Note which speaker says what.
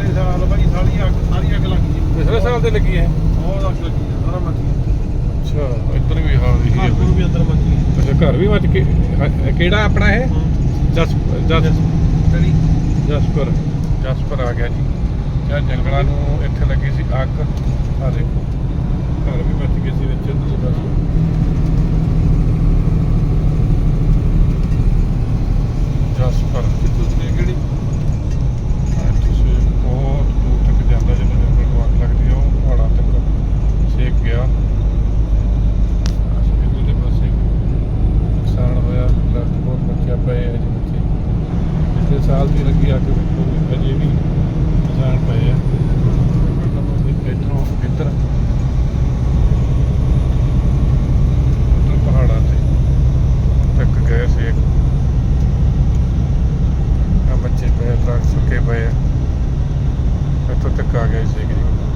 Speaker 1: ਇਹ ਪਿਛਲੇ ਸਾਲ ਭਾਈ ਸਾਰੀ ਅੱਗ ਸਾਰੀ ਅੱਗ ਲੱਗ ਗਈ।
Speaker 2: ਪਿਛਲੇ ਸਾਲ ਤੇ ਲੱਗੀ ਹੈ?
Speaker 1: ਬਹੁਤ ਅੱਗ ਲੱਗੀ ਆ, ਸਾਰਾ ਮੱਚ ਗਿਆ।
Speaker 2: ਅੱਛਾ ਇੱਧਰ ਵੀ ਹੀ ਹੈ
Speaker 1: ਘਰ ਨੂੰ ਵੀ ਅੰਦਰ ਮੱਚ ਗਈ।
Speaker 2: ਅੱਛਾ ਘਰ ਵੀ ਮੱਚ ਕੇ ਅ- ਕਿਹੜਾ ਆਪਣਾ ਇਹ? ਜਸ ਜਸ
Speaker 1: ਚਲੀ
Speaker 2: ਜਸਪੁਰ। ਜਸਪੁਰ ਆ ਗਿਆ ਜੀ। ਇਹ ਜੰਗਲਾਂ ਨੂੰ ਇੱਥੇ ਲੱਗੀ ਸੀ ਅੱਗ। ਆ ਦੇਖੋ ਘਰ ਵੀ ਮੱਚ ਗਏ ਸੀ ਵਿੱਚ ਇੱਧਰਲੇ ਪਾਸੇ ਜਸਪੁਰ
Speaker 1: ਤੁਸੀਂ ਕਿਹੜੀ
Speaker 2: ਇੱਥੇ ਸੇ ਬਹੁਤ ਦੂਰ ਤੱਕ ਜਾਂਦਾ ਜਦੋਂ ਜੰਗਲ ਨੂੰ ਅੱਗ ਲੱਗਦੀ ਆ ਉਹ ਪਹਾੜਾਂ ਤੱਕ ਸੇਕ ਗਿਆ ਇੱਧਰਲੇ ਪਾਸੇ ਨੁਕਸਾਨ ਹੋਇਆ ਦਰਖਤ ਬਹੁਤ ਬੱਚਿਆ ਪਏ ਆ ਜੀ ਬੱਚੇ ਪਿਛਲੇ ਸਾਲ ਦੀ ਲੱਗੀ ਅੱਗ ਵੇਖੋ ਅਜੇ ਵੀ ਨੁਕਸਾਨ ਪਏ ਆ। ਇੱਧਰੋਂ ਇੱਧਰ ਪਹਾੜਾਂ ਤੇ ਤੱਕ ਗਏ ਸੀ ਆ ਬੱਚੇ ਪਏ ਆ, ਦਰਖਤ ਸੁੱਕੇ ਪਏ ਆ। ਇੱਥੋਂ ਤੱਕ ਆ ਗਏ ਸੀ। ਜੀ